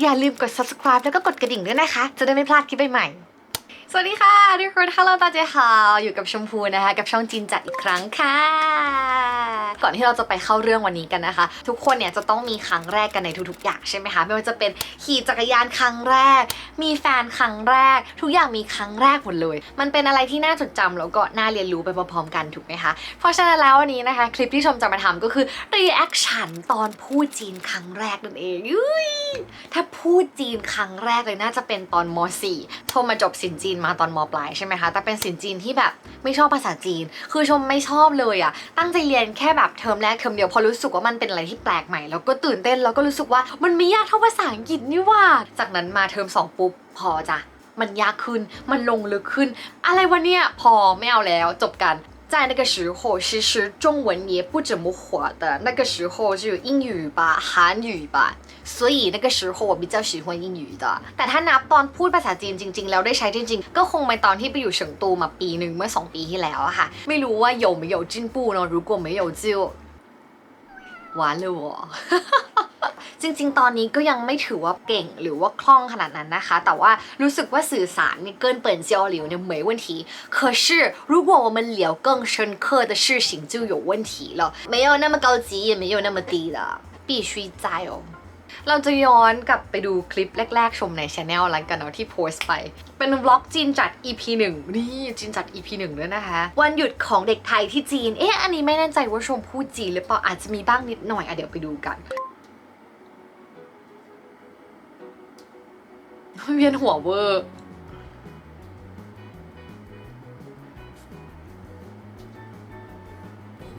อย่าลืมกด subscribe แล้วก็กดกระดิ่งด้วยนะคะ จะได้ไม่พลาดคลิปใหม่ๆ สวัสดีค่ะทุกคนฮัลโหลตาเจฮาวอยู่กับชมพูนะคะ กับช่องจินจัดอีกครั้งค่ะ ก่อนที่เราจะไปเข้าเรื่องวันนี้กันนะคะ ทุกคนเนี่ยจะต้องมีครั้งแรกกันในทุกๆอย่างใช่ไหมคะไม่ว่าจะเป็นขี่จักรยานครั้งแรก มีแฟนครั้งแรก ทุกอย่างมีครั้งแรกหมดเลย มันเป็นอะไรที่น่าจดจำแล้วก็น่าเรียนรู้ไปพร้อมๆกันถูกไหมคะเพราะฉะนั้นแล้ววันนี้นะคะ คลิปที่ชมจะมาทำก็คือ reaction ตอนพูดจีนครั้งแรกนั่นเองถ้าพูดจีนครั้งแรกเลยน่าจะเป็นตอนม .4 ชมมาจบสินจีนมาตอนมปลายใช่ไหมคะ แต่เป็นสินจีนที่แบบไม่ชอบภาษาจีน คือชมไม่ชอบเลยอะตั้งใจเรียนแค่แบบเทอมแรกเทอมเดียวพอรู้สึกว่ามันเป็นอะไรที่แปลกใหม่ แล้วก็ตื่นเต้นแล้วก็รู้สึกว่ามันไม่ยากเท่าภาษาอังกฤษนี่ว่า จากนั้นมาเทอมสองปุ๊บพอจ้ะมันยากขึ้น มันลงลึกขึ้น อะไรวะเนี่ย พอไม่เอาแล้วจบกัน。 在那个时候，其实中文也不怎么火的。那个时候就有英语吧、韩语吧，所以那个时候我比较喜欢英语的。แต่ถ้านับตอนพูดภาษาจีนจริง ๆ แล้วได้ใช้จริง ๆ ก็คงเป็นตอนที่ไปอยู่เฉิงตูมาปีหนึ่งเมื่อ 2 ปีที่แล้วอะค่ะ ไม่รู้ว่า有没有进步呢如果没有就完了我 จริงๆ ตอนนี้ก็ยังไม่ถือว่าเก่งหรือว่าคล่องขนาดนั้นนะคะ แต่ว่ารู้สึกว่าสื่อสารเนี่ยเกินเปิ่นเจียวหลิวเนี่ย没问题可是如果我们聊更深刻的事情就有问题了没有那么高级也没有那么低的必须在哦เราจะย้อนกลับไปดูคลิปแรก ๆ ชมในช anel แล้วกันเนาะที่โพสต์ไป เป็นวล็อกจีนจัด EP 1 นี่จีนจัด EP 1ด้วยนะคะ วันหยุดของเด็กไทยที่จีน เอ๊ะ อันนี้ไม่แน่ใจว่าชมพูดจีนหรือเปล่า อาจจะมีบ้างนิดหน่อยอ่ะเดี๋ยวไปดูกัน เวียนหัวเวอร์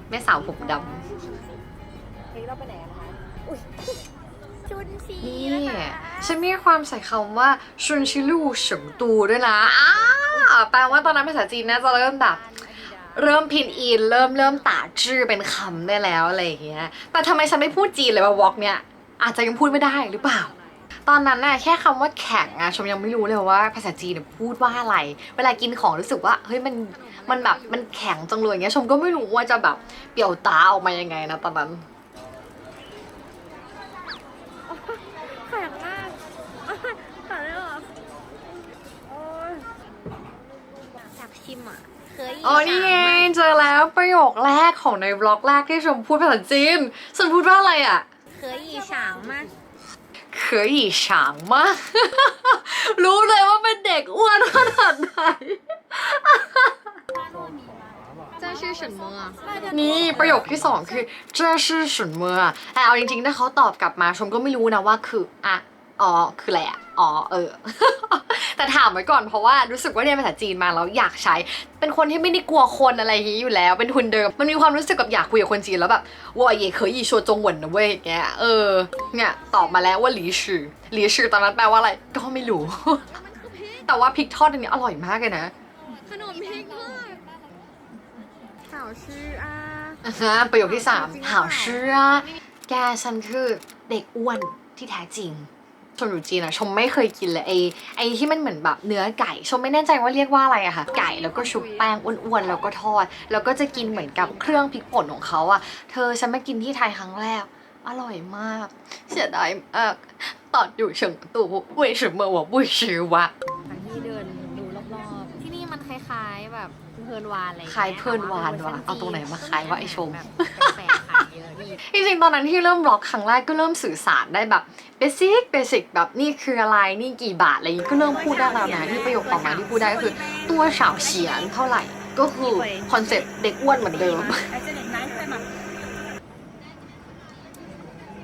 แม่สาวผมดนี่เราไปไหนกันนะคะอุ้ยชุนชีำนี่นะคะฉันมีความใส่คำว่าชุนชิลูเฉิงตูด้วยนะอ้าแปลว่าตอนนั้นภาษาจีนน่าจะเริ่มแบบ เริ่มพินอิน เริ่มเริ่มตาชื่อเป็นคำได้แล้วอะไรอย่างเงี้ย แต่ทำไมฉันไม่พูดจีนเลยวะวอกเนี่ยอาจจะยังพูดไม่ได้หรือเปล่า ตอนนั้นน่ะแค่คำว่าแข็งอะชมยังไม่รู้เลยว่าภาษาจีนเนี่ยพูดว่าอะไร เวลากินของรู้สึกว่าเฮ้ยมันมันแบบมันแข็งจังเลยอย่างเงี้ยชมก็ไม่รู้ว่าจะแบบเปรี่ยวตาออกมายังไงนะตอนนั้นแข็งมากขาดเลยเหรอโอ้ยอยากชิมอะเคยอ๋อนี่ไงเจอแล้วประโยคแรกของในบล็อกแรกที่ชมพูดภาษาจีนฉันพูดว่าอะไรอะเคยอีฉางมาก 可以想吗 รู้เลยว่าเป็นเด็กอ้วนขนาดไหน 这是什么啊นี่ประโยคที่สองคือ这是什么啊แต่เอาจริงๆ ถ้าเขาตอบกลับมาชมก็ไม่รู้นะว่าคืออ่ะอ๋อ คืออะไรอ่ะ อ๋อเออ แต่ถามไว้ก่อนเพราะว่ารู้สึกว่าเรียนภาษาจีนมาแล้วอยากใช้ เป็นคนที่ไม่ได้กลัวคนอะไรอย่างนี้อยู่แล้ว เป็นทุนเดิม มันมีความรู้สึกกับอยากคุยกับคนจีนแล้วแบบว่าเย่เคยอีชัวจงเหวินนะเว้ยอย่างเงี้ย เออ เนี่ยตอบมาแล้วว่าหลีชื่อหลีชื่อตอนนั้นแปลว่าอะไร ก็ไม่รู้ แต่ว่าพริกทอดอันนี้อร่อยมากเลยนะ ขนมพริกด้วยข่าวชื่ออะอ่าฮะประโยคที่สามหาวชื่ออะแกฉันคือเด็กอ้วนที่แท้จริง ชมอยู่จีนอะชมไม่เคยกินเลยไอไอที่มันเหมือนแบบเนื้อไก่ ชมไม่แน่ใจว่าเรียกว่าอะไรอะค่ะ ไก่แล้วก็ชุบแป้งอ้วนๆแล้วก็ทอด แล้วก็จะกินเหมือนกับเครื่องพริกป่นของเขาอะเธอฉันมากินที่ไทยครั้งแรก อร่อยมาก เสียดายมากตอนอยู่เฉิงตู为什么我不吃วะ ที่เดินดูรอบๆ ที่นี่มันคล้ายๆแบบเพลินวานอะไรองงี้ คล้ายเพลินวานว่ะเอาตรงไหนมาคล้ายวะไอ้ชม แบบแปลก ๆขายเยอะดีจริงๆ ตอนนั้นที่เริ่มบล็อกครั้งแรกก็เริ่มสื่อสารได้แบบเบสิกเบสิกแบบนี่คืออะไรนี่กี่บาทอะไรอย่างงี้ก็เริ่มพูดได้แล้วนะนี่ประโยคต่อมาที่พูดได้ก็คือตัวสาวเฉียนเท่าไหร่ก็คือคอนเซ็ปต์เด็กอ้วนเหมือนเดิม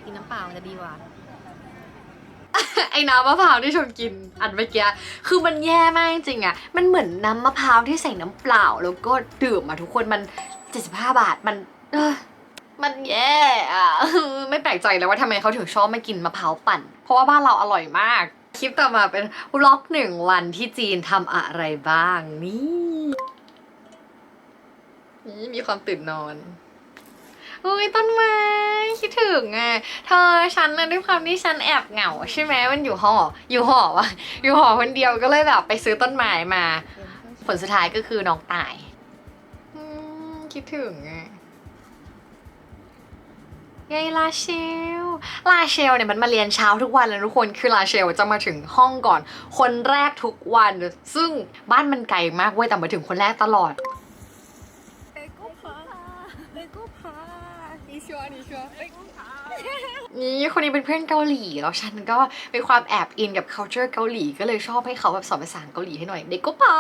กินน้ำเปล่ามันจะดีกว่าไอ้น้ำมะพร้าวที่ชมกินอันเมื่อกี้คือมันแย่มากจริงๆอะมันเหมือนน้ำมะพร้าวที่ใส่น้ำเปล่า แล้วก็ดื่มอะทุกคนมัน 75 บาทมันเออ มันแย่อะไม่แปลกใจเลยว่าทำไมเขาถึงชอบไม่กินมะพร้าวปั่น เพราะว่าบ้านเราอร่อยมาก คลิปต่อมาเป็นวล็อกหนึ่งวันที่จีนทำอะไรบ้างนี่นี่มีความตื่นนอนอุ้ยต้นไม้คิดถึงอะเธอฉันนะด้วยความที่ฉันแอบเหงาใช่ไหมมันอยู่หอ อยู่หอวะอยู่หอคนเดียวก็เลยแบบไปซื้อต้นไม้มา ผลสุดท้ายก็คือน้องตายคิดถึงอะ ยายลาเชล ลาเชลเนี่ยมันมาเรียนเช้าทุกวันเลยทุกคน คือลาเชลจะมาถึงห้องก่อน คนแรกทุกวัน ซึ่งบ้านมันไกลมากเว้ยแต่มาถึงคนแรกตลอดนี่คนนี้เป็นเพื่อนเกาหลีแล้วฉันก็มีความแอบอินกับ culture เกาหลีก็เลยชอบให้เขาแบบสอนภาษาเกาหลีให้หน่อย เด็กก็ปา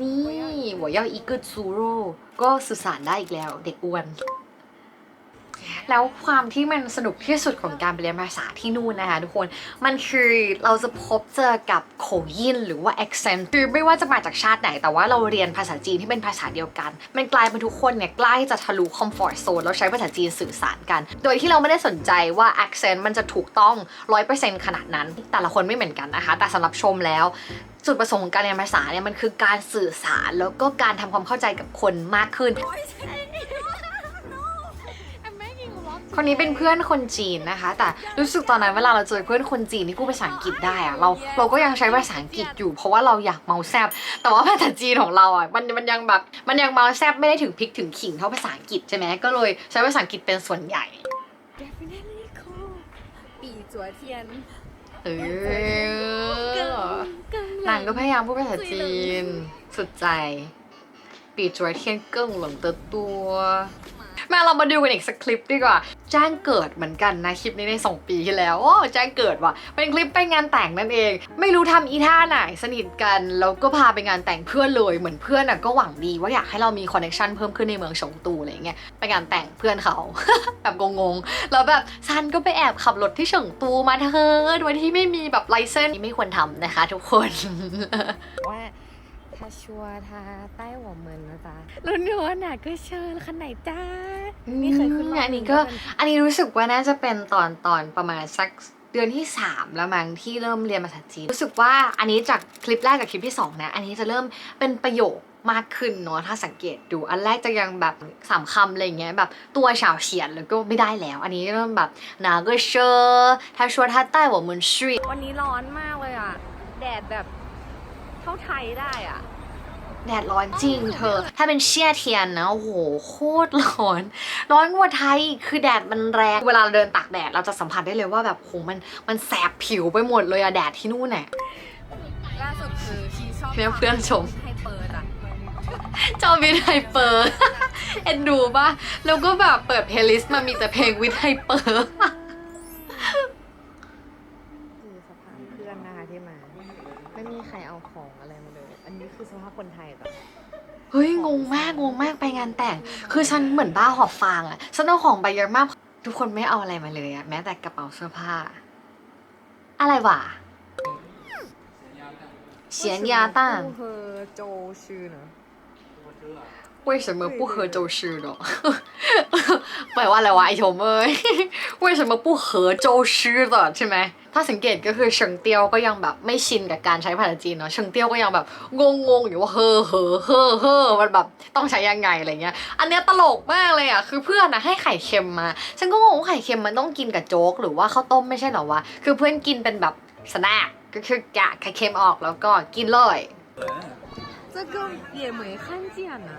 นี่ 我要一个猪肉กซูโร่ก็สื่อสารได้อีกแล้ว เด็กอ้วน แล้วความที่มันสนุกที่สุดของการไปเรียนภาษาที่นู่นนะคะทุกคนมันคือเราจะพบเจอกับโขยินหรือว่า accent คือไม่ว่าจะมาจากชาติไหน แต่ว่าเราเรียนภาษาจีนที่เป็นภาษาเดียวกัน มันกลายเป็นทุกคนเนี่ยใกล้จะทะลุ comfort zone แล้วใช้ภาษาจีนสื่อสารกัน โดยที่เราไม่ได้สนใจว่า accent มันจะถูกต้อง 100%ขนาดนั้น แต่ละคนไม่เหมือนกันนะคะ แต่สำหรับชมแล้วจุดประสงค์ของการเรียนภาษาเนี่ยมันคือการสื่อสารแล้วก็การทำความเข้าใจกับคนมากขึ้น คนนี้เป็นเพื่อนคนจีนนะคะ แต่รู้สึกตอนนั้นเวลาเราเจอเพื่อนคนจีนที่พูดภาษาอังกฤษได้อะเราเราก็ยังใช้ภาษาอังกฤษอยู่ เพราะว่าเราอยากเมาแซบแต่ว่าภาษาจีนของเราอะมันมันยังแบบมันยังเมาแซบไม่ได้ถึงพริกถึงขิงเท่าภาษาอังกฤษใช่ไหมก็เลยใช้ภาษาอังกฤษเป็นส่วนใหญ่ปีจัวเทียนเออนางก็พยายามพูดภาษาจีน สุดใจ ปีจัวเทียนเกิ้งหลงเตอตัว แม่เรามาดูกันอีกสักคลิปดีกว่า แจ้งเกิดเหมือนกันนะคลิปนี้ใน 2 ปีที่แล้วโอ้แจ้งเกิดว่ะ เป็นคลิปไปงานแต่งนั่นเอง ไม่รู้ทำอีท่าไหนสนิทกันแล้วก็พาไปงานแต่งเพื่อนเลยเหมือนเพื่อนอะก็หวังดีว่าอยากให้เรามีคอนเนคชันเพิ่มขึ้นในเมืองชงตูอะไรอย่างเงี้ยไปงานแต่งเพื่อนเขาแบบงงๆแล้วแบบซันก็ไปแอบขับรถที่เฉิงตูมาเธอโดยที่ไม่มีแบบไลเซนส์ไม่ควรทำนะคะ ทุกคน 他说他带我们นะจ๊ะแล้วหนูว่าน่ะก็เชิญคันไหนจ้านี่เคยขึ้นรอบ อันนี้ก็ อันนี้รู้สึกว่าน่าจะเป็นตอนตอนประมาณสักเดือนที่ 3 แล้วมั้งที่เริ่มเรียนภาษาจีน รู้สึกว่าอันนี้จากคลิปแรกกับคลิปที่ 2 นะ อันนี้จะเริ่มเป็นประโยคมากขึ้นเนาะถ้าสังเกตดู อันแรกจะยังแบบสามคำอะไรอย่างเงี้ยแบบตัวฉาวเฉียนแล้วก็ไม่ได้แล้ว อันนี้เริ่มแบบนาก็เชอ他说他带我们去 วันนี้ร้อนมากเลยอ่ะ แดดแบบ เท่าไทยได้อะ แดดร้อนจริงเธอ ถ้าเป็นเชี่ยเทียนนะโอ้โหโคตรร้อน ร้อนกว่าไทยคือแดดมันแรง เวลาเราเดินตากแดดเราจะสัมผัสได้เลยว่าแบบโหมันมันแสบผิวไปหมดเลยอะแดดที่นู่นน่ะล่าสุดคือชีชอบเนี่ยเพื่อนชมให้เปิดอะจอวิทไฮเปอร์เอ็นดูป่ะ แล้วก็แบบเปิดเพลย์ลิสต์มามีแต่เพลงวิทไฮเปอร์ คือสภาพเพื่อนนะคะที่มา ไม่มีใครเอาของอะไรมาเลย อันนี้คือสภาคนไทยก่อเฮ้ยงงมากงงมากไปงานแต่ง คือฉันเหมือนบ้าหอบฟางอะฉันเอาของไปเยอะมาก ทุกคนไม่เอาอะไรมาเลยอะแม้แต่กระเป๋าเสื้อผ้า อะไรวะเสียนยาต้าเฮอโจชื่อเนอะ 为什么不喝周氏呢 แปลว่าอะไรวะไอชมเอ้ย 为什么不喝周氏的ใช่ไหม ถ้าสังเกตก็คือเฉิงเตียวก็ยังแบบไม่ชินกับการใช้ภาษาจีนเนาะเฉิงเตียวก็ยังแบบงงงๆอยู่ว่าเฮ้อเฮ้อเฮ้อเฮ้อมันแบบต้องใช้ยังไงอะไรเงี้ย อันเนี้ยตลกมากเลยอ่ะ คือเพื่อนนะให้ไข่เค็มมา ฉันก็งงว่าไข่เค็มมันต้องกินกับโจ๊กหรือว่าข้าวต้มไม่ใช่เหรอวะ คือเพื่อนกินเป็นแบบสแน็คก็คือแกะไข่เค็มออกแล้วก็กินเลย 这个也没看见呢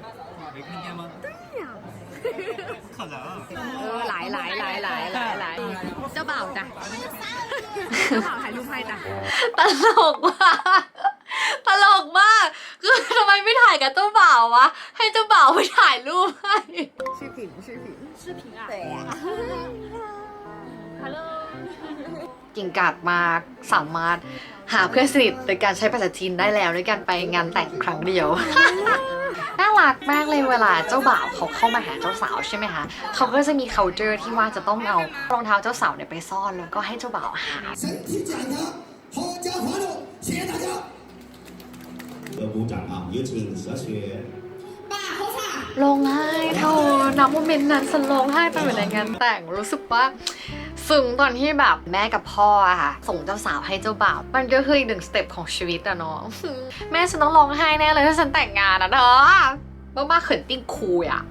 เออหลายหลายหลายหลายหลายหลายเจ้าบาวจ้ะเจ้าบาถ่ายรูปให้จ้ะตลกว่ะตลกมาก คือทำไมไม่ถ่ายกับเจ้าบ่าววะ ให้เจ้าบ่าวไปถ่ายรูปให้ชื่อผิงชื่อผิงชื่อผิงอ่ฮัลโหลกิ่งกาดมาสามารถหาเพื่อนสนิทโดยการใช้ภาษาจีนได้แล้วด้วยการไปงานแต่งครั้งเดียว น่ารักมากเลยเวลาเจ้าบ่าวเขาเข้ามาหาเจ้าสาวใช่ไหมคะเขาก็จะมี c u เจอร์ที่ว่าจะต้องเอารองเท้าเจ้าสาวเนี่ยไปซ่อนแล้วก็ให้เจ้าบ่าวหาลงไห้เท่านับโมเมนต์นั้นสันลงไห้ไปเหมือนกันแต่งรู้สึกว่า ซึ้งตอนที่แบบแม่กับพ่ออะค่ะ ส่งเจ้าสาวให้เจ้าบ่าว มันก็คืออีกหนึ่งสเต็ปของชีวิตอะเนาะแม่ฉันต้องร้องไห้แน่เลยถ้าฉันแต่งงานอะเนาะบ้ากๆเขินติ้งคูยอะ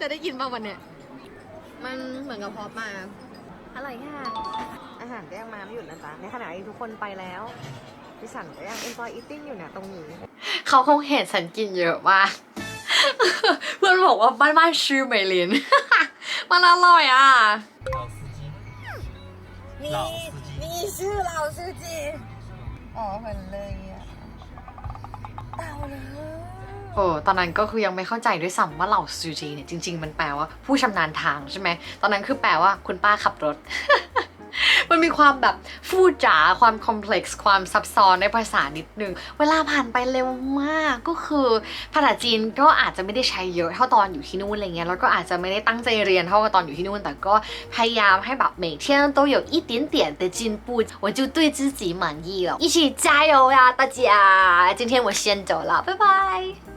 จะได้ยินป่าวันเนี้ยมันเหมือนกับพอมาอร่อยค่ะ อาหารก็ยัมาไม่หยุดนะจ๊ะ ในขณะที่ทุกคนไปแล้วพี่สันก็ยัง enjoy eating อยู่เนี่ยตรงนี้ เขาคงเห็นฉันกินเยอะมากเพื่อนบอกว่าบ้านบ้านชื่อเมลิน มันอร่อยอะ 你老司机你是老司机อ๋อเห็นเลยอ่ะเต่าเลย โอ้ตอนนั้นก็คือยังไม่เข้าใจด้วยซ้ำว่าเหล่าซูจีเนี่ยจริง ๆ มันแปลว่าผู้ชำนาญทางใช่ไหม ตอนนั้นคือแปลว่าคุณป้าขับรถ มันมีความแบบฟูดจ๋าความคอมเพล็กซ์ความซับซ้อนในภาษานิดนึง เวลาผ่านไปเร็วมากก็คือภาษาจีนก็อาจจะไม่ได้ใช้เยอะเท่าตอนอยู่ที่นู่นอะไรเงี้ยแล้วก็อาจจะไม่ได้ตั้งใจเรียนเท่ากับตอนอยู่ที่นู่น แต่ก็พยายามให้แบบ每天都有一点点的进步我就对自己满意了一起加油呀大家今天我先走了拜拜